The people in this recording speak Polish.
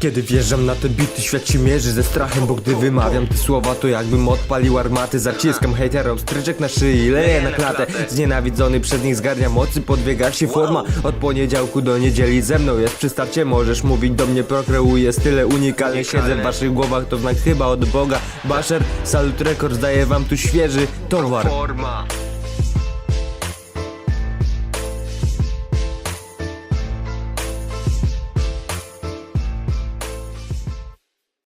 Kiedy wjeżdżam na te bity, świat się mierzy ze strachem Bo gdy wymawiam te słowa, to jakbym odpalił armaty Zaciskam hejterom stryczek na szyi, leję na klatę. Znienawidzony przez nich zgarnia mocy, podwiega się forma. Od poniedziałku do niedzieli ze mną jest przy starcie. Możesz mówić do mnie, prokreuję style unikalnie. Siedzę w waszych głowach, to znak chyba od Boga. Basher, salut rekord, daję wam tu świeży towar.